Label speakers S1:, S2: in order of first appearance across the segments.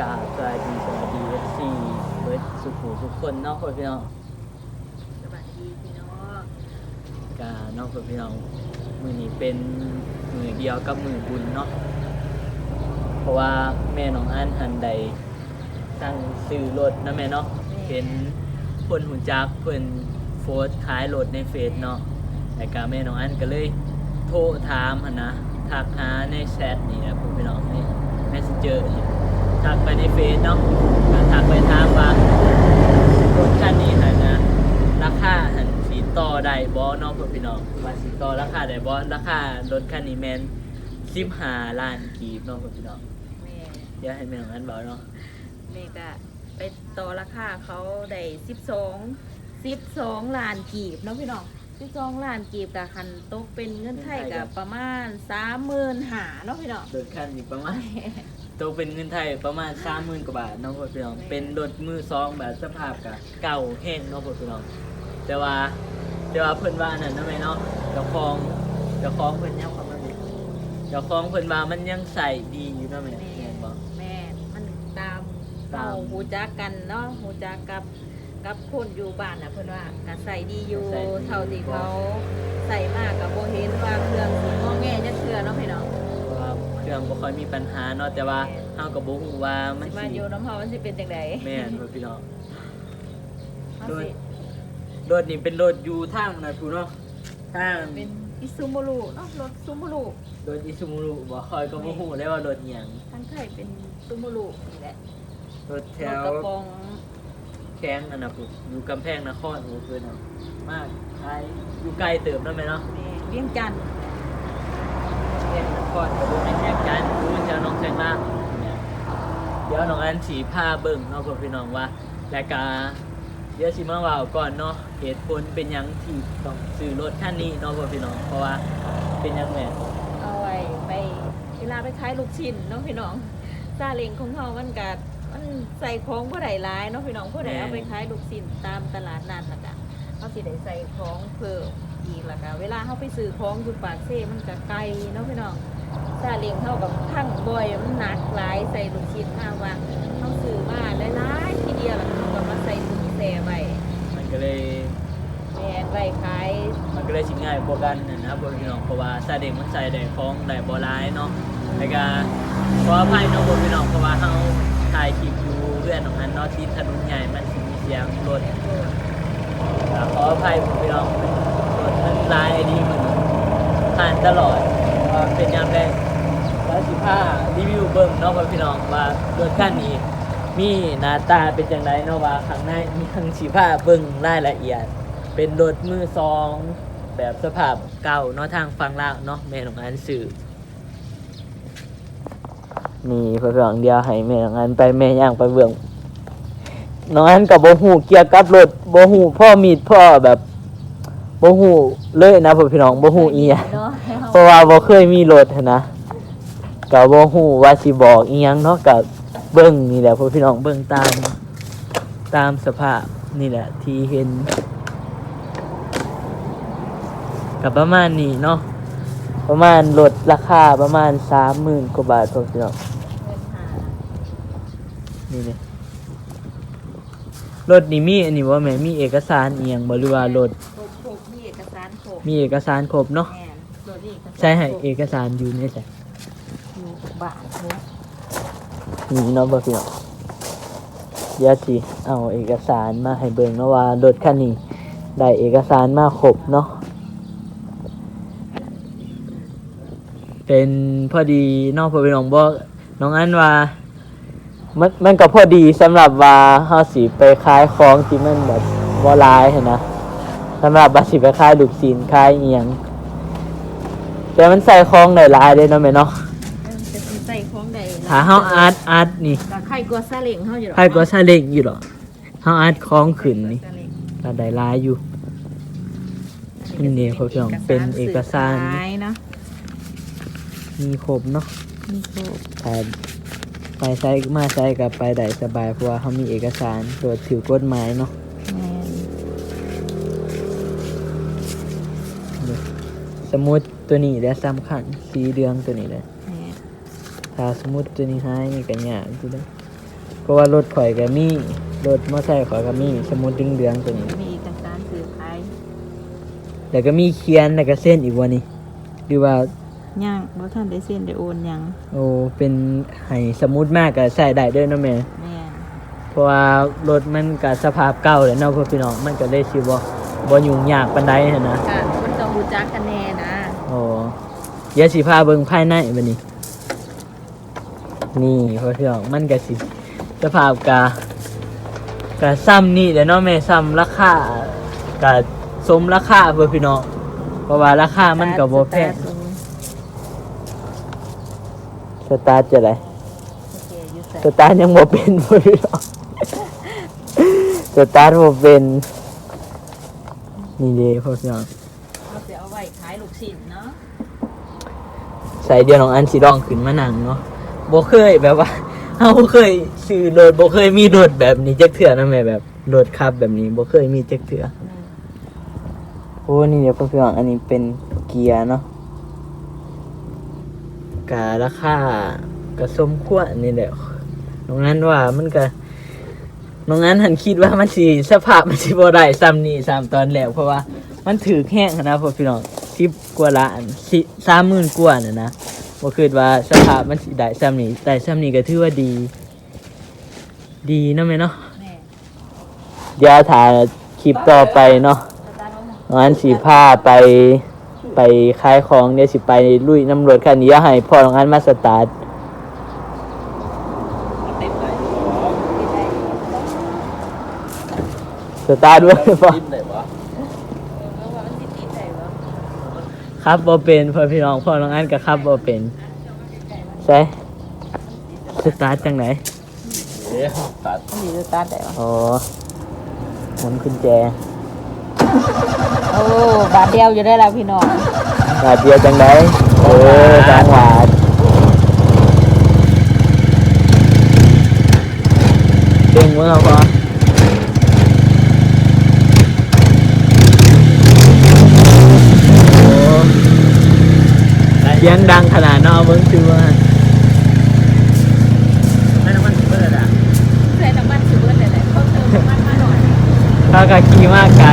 S1: กาสวัสดีสวัสดีเอฟซีเบิร์ดสุขุทุกคนเนาะพ่อพี่น้อง
S2: สวัสดีพี่น้อง
S1: กาเนาะพ่อพี่น้องมือนี้เป็นมือเดียวกับมือบุญเนาะเพราะว่าแม่น้องอันหันใดตั้งซื้อรถนะแม่เนาะเป็นคนหุ่นจักเพิ่นโพสต์ขายรถในเฟซเนาะแต่กาแม่น้องอันก็เลยโทรถามหันนะทักหาในแชทนี่นะพี่น้องน messenger นี่ ทักไปในเฟซเนาะก็ทักไปถามว่ารถคันนี้หันนะราคาหันสีต่อได้บ่เน้องพี่น้องว่าสีต่อราคาได้บ่ราคารถคันนี้แม่น15ล้านกีบเน้องพี่น้อง
S2: แม่
S1: เดี๋ยวให้แม่ของอันเบาเนาะ
S2: แม่ก็ไปต่อราคาเขาได้สิบสองสิบสองล้านกีบเนาะพี่น้อง สิบสองล้านกีบกับคันตกเป็นเงินไทยกับประมาณสามหมื่นหาเนาะพี่น้อง
S1: รถคันนี้ประมาณตกเป็นเงินไทยประมาณ30,000กว่าบาทเน้องพี่น้อง เป็นรถมือสองแบบสภาพก็เก่าแห้งเน้องพี่น้อง แต่ว่าแต่ว่าเพิ่นว่านั่นนะแม่เนาะเจ้าของเจ้าของเพิ่นยังเข้ามาดิเจ้าของเพิ่นว่ามันยังใส่ดีอยู่เนาะแม่
S2: แม่
S1: แม่นบ่
S2: แม่มันตาม
S1: ตาม
S2: เราหูจักกันเนาะหูจักกับ กับคนอยู่บ้านน่ะเพิ่นว่าก็ใส่ดีอยู่เท่าที่เขาใส่มากกับโบเห็นว่าเครื่องสีงอแง่จะเชื่อเนาะพี่น้อง
S1: เพราะว่าเครื่องบ่ค่อยมีปัญหาเนาะแต่ว่าเฮาก็บ่ฮู้ว่ามัน
S2: สิมา
S1: สิ
S2: อยู่น้ำเฮามันสิเป็นจังได
S1: แม่นบ่พี่น้อง
S2: มัน
S1: โดย
S2: สิ
S1: รถนี่เป็นรถอยู่ทางนะพูเนาะทาง
S2: เป็นอิซูมุรุเนาะรถซูมุรุ
S1: รถอิซูมุรุบ่ค่อยก็บ่ฮู้ได้ว่ารถอิหยัง
S2: ทางไทยเป็นซูมุรุนี่แหละ
S1: รถแถ
S2: รถ
S1: ว
S2: กระป๋อง
S1: แข้งนั่นน่ะพูอยู่กำแพงนครโอ้คือน่ะมากไกลอยู่ไกลเติบนั่นแม่เนาะ
S2: แม่เวียงจันทน์
S1: แข้งนครก็บ่แม่นแยกกันรู้เจ้าน้องแข้งล่างเนี่ยเดี๋ยวน้องอันสีผ้าเบิ่งเนาะพ่อพี่น้องว่าแล้วก็เดี๋ยวสิมาเว้าก่อนเนาะเหตุผลเป็นหยังที่ต้องซื้อรถคันนี้เนาะพ่อพี่น้องเพราะว่าเป็นหยังแม่
S2: เอาไว้ไปเวลาไปขายลูกชิ้นเนาะพี่น้องซาเล้งของเฮามันก็ มันใส่ของผู้ใดหลายเนาะพี่น้องผู้ใดเอาไปขายลูกชิ้นตามตลาดนัดล่ะก็เขาสิได้ใส่ของเพิ่มอีกล่ะก็เวลาเฮาไปซื้อของอยู่ปากเซ่มันก็ไกลเนาะพี่น้องซาเล้งเฮากับทั้งบ่อยมันหนักหลายใส่ลูกชิ้นมาว่าเฮาซื้อมาหลายๆทีเดียวแล้วก็มาใส่ถุงแซ่ไว้
S1: มันก็เลย
S2: แม่นไว้ขาย
S1: มันก็เลยสิง่ายกว่ากันนะนะบพี่น้องเพราะว่าซาเด็กมันใส่ได้ของได้บ่ร้ายเนาะแล้วก็ขออภัยเนาะบ่พี่น้องเพราะว่าเฮา ถ่ายคลิปอยู่เพื่อนของอันเนาะที่ถนนใหญ่มันสิมีเสียงรถขออภัยพี่น้องรถมันร้ายไอ้ดีมันผ่านตลอดว่าเป็นยามแรกแล้วสิพารีวิวเบิ่งเนาะพี่น้องว่ารถคันนี้ มีหน้าตาเป็นจังไดเนาะว่าข้างในมีทั้งสิพาเบิ่งรายละเอียด เป็นรถมือสอง แบบสภาพเก่าเนาะทางฟังลาวเนาะแม่ของอันสื่อ นี่เพื่อนเดียวให้แม่งอันไปแม่ย่างไปเบื้องน้องอันกับโบหูเกี่ยวกับรถโบหูพ่อมีดพ่อแบบโบหูเลยนะพ่อพี่น้องโบหูอีหยัง
S2: เนาะ
S1: เพราะว่าโบเคยมีรถนะกับโบ่ฮู้ว่าสิบอกอียังเนาะกับเบิ่งนี่แหละพ่อพี่น้องเบิ่งตามตามสภาพนี่แหละ ที่เห็นกับประมาณนี้เนาะประมาณลดราคาประมาณ30,000กว่าบาทพ่อพี่น้อง
S2: เนหา
S1: นี่เนี่ยรถนี่มีอันนี้บ่แม่มีเอกสารอีหยังบ่หรือว่ารถ
S2: ครบครบมีเอกสารครบ
S1: มีเอกสารครบเนาะ
S2: แม่นรถนี่เอกสาร
S1: ใช่ให้
S2: ครบ
S1: เอกสารอยู่นี่จ้ะ
S2: อยู่บ้านเนาะ
S1: นี่เนาะบ่พี่น้องเดี๋ยวสิเอาเอกสารมาให้เบิ่งเนาะว่ารถคันนี้ได้เอกสารมาครบเนาะเป็นพอดีเน้องพ่อพี่น้องบอกน้องอันว่า มันมันก็พอดีสำหรับว่าเฮาสิไปขายของที่มันแบบบ่หลายหั้นนะสำหรับว่าสิไปขายลูกชิ้นขายอีหยังแต่มันใส่ของได้หลายเด้เนาะแม่เนาะ
S2: เออจะสิใส่ของใด
S1: ถ้าเฮาอาร์ตอาร์ตนี่
S2: ก็ใครกลัวซาเล้งเฮาอยู่หรอก
S1: ใครก็ซาเล้งอยู่หรอเฮาอาร์ตคล้องขึ้นนี่
S2: ซาเล้ง
S1: ก็ได้หลายอยู่นี่เนี่ยเขาเรียกว่าเป็นเอกสาร
S2: สื่อขายเนาะ
S1: มีครบเนาะ
S2: มีครบ
S1: แต่ ไปใช้มาใช้กับไปได้สบายเพราะว่าเขามีเอกสารตรวจถือกฎหมายเนาะ
S2: แม่น
S1: สมมุติตัวนี้ได้สำคัญสีเดืองตัวนี้เลย
S2: แม่น
S1: ถ้าสมมุติตัวนี้หายนี่ก็ยากอยู่เด้อเพราะว่ารถข่อยก็มีรถมอเตอร์ไซค์ข่อยก็มีสมุดดึงเดืองตัวนี้
S2: มีต่างๆสื่อขาย
S1: แล้วก็มีเขียนแล้วก็เส้นอีกวันนี้หรือว่า
S2: ย่างบ่ท่านได้เส้นได้โอนหยัง
S1: โอ้เป็นให้สมุดมากก็ใส่ได้เด้วยเนาะแม่
S2: แม่น
S1: เพราะว่ารถมันก็สภาพเก่าแล้วเนาะพ่อพี่น้องมันก็เลยสิบ่บ่ยุ่งยากปานใดหันนะ
S2: ก็มันต้องรู้จักกันแน่นะ
S1: โอ้เดี๋ยวสิพาเบิ่งภายในบัดนี้ นี่พ่อพี่น้องมันก็สิสภาพกะกะซ้ำนี่แหละเนาะแม่ซ้ำราคากะสมราคาเพื่อพี่น้องเพราะว่าราคามันก็บ่แพง สตาร์ท จะได
S2: โอเคอยู่ใส่
S1: สตาร์ทยังบ่เป็นพ่อพี่น้องสตาร์ทบ่เป็นนี่เด้พ่อพี่น้อง
S2: เราจะเอาไว้ขายลูกชิ้นเนาะ
S1: ใส่เดียวน้องอันสิลองขึ้นมานั่งเนาะบ่เคยแบบว่าเฮาเคยซื้อรถบ่เคยมีรถแบบนี้จักเทื่อนะแม่แบบรถขับแบบนี้บ่เคยมีจักเทื่อ โอ้นี่เดี๋ยวพ่อพี่น้องอันนี้เป็นเกียร์เนาะ กะราคาก็สมควรนี่แหละน้องนั้นว่ามันก็น้องนั้นหันคิดว่ามันสิสภาพมันสิบ่ได้ซ้ำนี่ซ้ำตอนแล้วเพราะว่ามันถือแห้งนะพ่อพี่น้อง10กว่าล้านสิ30,000กว่าน่ะนะบ่คิดว่าสภาพมันสิได้ซ้ำนี้ได้ซ้ำนี้ก็ถือว่าดี ดีนะแม่เนาะ
S2: แม่
S1: เดี๋ยวถ่ายคลิปต่อไปเนาะ
S2: ตร์ทเอา
S1: งั้นสิพาไป ไปขายของเดี๋ยวสิไปลุยน้ำรถคันนี้ให้พ่อของอันมาสตาร์ท
S3: ติดไหน
S2: ที่ได้
S1: สตาร์ทด้วยพ่อ
S3: ติดไหนวะ
S2: เออว่ามันสิติดได้บ่
S1: ครับบ่เป็นพ่อพี่น้องพ่อน้องอันก็ครับบ่เป็นใช่สตาร์ทจังไหน
S3: เอ๊ะตัด
S2: มันสิสตาร์ทได้บ่
S1: อ๋อหมุนกุญแจ
S2: โอ้บาทเดียวอยู่ได้แล้วพี่น้อง
S1: บาทเดียวจังไดเออสองบาทเก่งมั้งครับพ่อโอ้เสียงดังขนาดเนอกเบิ้งคือว่า
S3: ไม่น้ำมันเปิดอะ
S2: ใส่น้ำมันสิเบิดได้ๆเพิ่มเติมน้ำมันมาหน่อย
S1: ถ้ากะขี่มากไก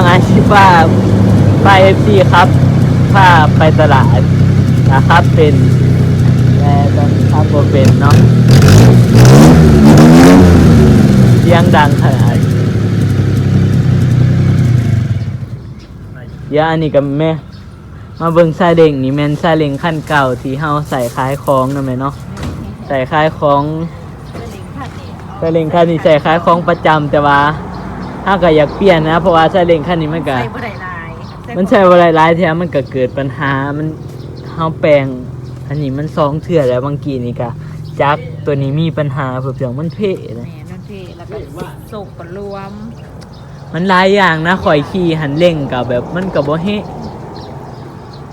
S1: ลเดี๋ยวเรางาชิป้าป้าเอฟซีครับพาไปตลาดนะครับเป็นแต่ตอนนี้ครับเป็นเนาะเสียงดังขนาดยวอันนี้กับแม่มาเบิ่งซาเล้งนี่แม่นซาเล้งขั้นเก่าที่เฮาใส่ขายของนั่นแหละเนาะใส่ขายของ
S2: เรื่อง
S1: ซาเล้งคันนี้ใส่ขายของประจำแต่ว่า ถ้าก็อยากเปลี่ยนนะ เพราะว่าซาเล้งคันนี้มันก็
S2: ใส่บ่ได้หลาย
S1: มันใช้เวลาหลายแถมมันก็เกิดปัญหามันเฮาแปลง อันนี้มันสองเทื่อแล้วบางกีนี่ก็จักตัวนี้มีปัญหาเผื่อๆมันเพ่
S2: แห
S1: นะ
S2: ม่นั่นพี่แล้วก็ส่งกันรวม
S1: มันหลายอย่างนะข่อยขี่หันเร่งกับแบบมันก็บ่เฮะ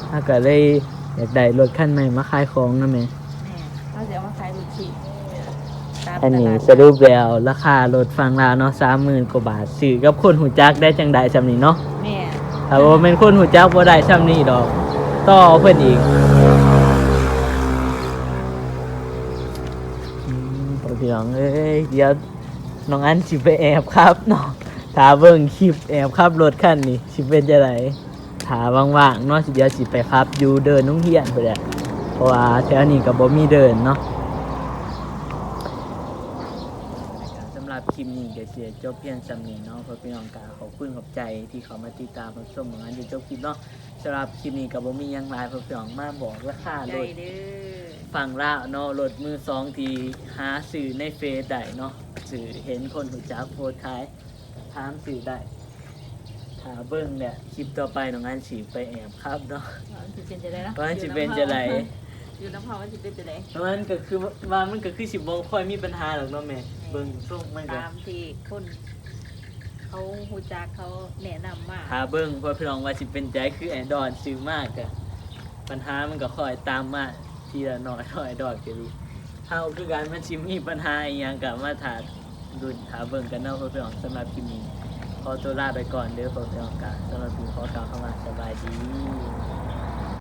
S1: ถ้าก็เลยอยากได้รถคันใหม่มาขายของนะแม่
S2: แหม่เขาจะเอามาขายลูกชิ้นตาม
S1: อันนี้
S2: ตลาด
S1: สรุปแล้วราคารถฟังลาวเนาะสามหมื่นกว่าบาทซื้อกับคนหูจักได้จังใดจำนี้เนาะ
S2: แม่
S1: ถ้าว่าเป็นคนหูจักบ่ได้จำนี้ดอก ต่อเพิ่นอีกอืมพอพี่น้องเอ้ยเดี๋ยวน้องอันสิไปแอบครับเนาะถ้าเบิ่งคลิปแอบขับรถคันนี้สิเป็นจังไดถ้าว่างๆเนาะสิเดี๋ยวสิไปครับอยู่เดินนุ่งเฮียนไปแหละเพราะว่าแถวนี้ก็บ่มีเดินเนาะ สำหรับ คลิปนี้เดี๋ยวเสียจบเพียงสำนีเนาะเพื่อพี่น้องกาขอบคุณขอบใจที่เขามาติดตามรับชมของงานเดี๋ยวจบคลิปเนาะสำหรับคลิปนี้กับบ่มีหยังหลายเพื่อพี่น้องมาบอกราคา
S2: ใจ
S1: รถ
S2: เด้อ
S1: ฝั่งล่าวเนาะรถมือสองที่หาสื่อในเฟซได้เนาะสื่อเห็นคนหูจักโพสต์ขายถามสื่อได้ถ้าเบิ้งเนี่ยคลิปต่อไปน้องงานสีไปแอบครับเนาะ
S2: ว่ามันสิเป็นจะได้นะ
S1: ว่ามันสิเป็นจะได
S2: อยู่น้ำพอมันสิเป็นจะได้
S1: มันก็คือว่ามันก็คือสิบ่ค่อยมีปัญหาหรอกเนาะแม่เบิ่งส่งมันก็
S2: ตามที่คนเขาฮู้จักเขาแนะนำมา
S1: หาเบิ้งเพราะพี่น้องว่าสิเป็นใจคือแอนดอนซื้อมากอะปัญหามันก็ค่อยตามมาทีละน้อยน้อยดอกก็ดีเฮาคือการมันสิมีปัญหาอีหยังก็มาถาดุนหาเบิ่งกันเนาะเพื่อพี่น้องสำหรับคลิปนี้ขอตัวลาไปก่อนเด้อเพื่อพี่น้องกะสำหรับคลิปขอกล่าวคำว่าสบายดี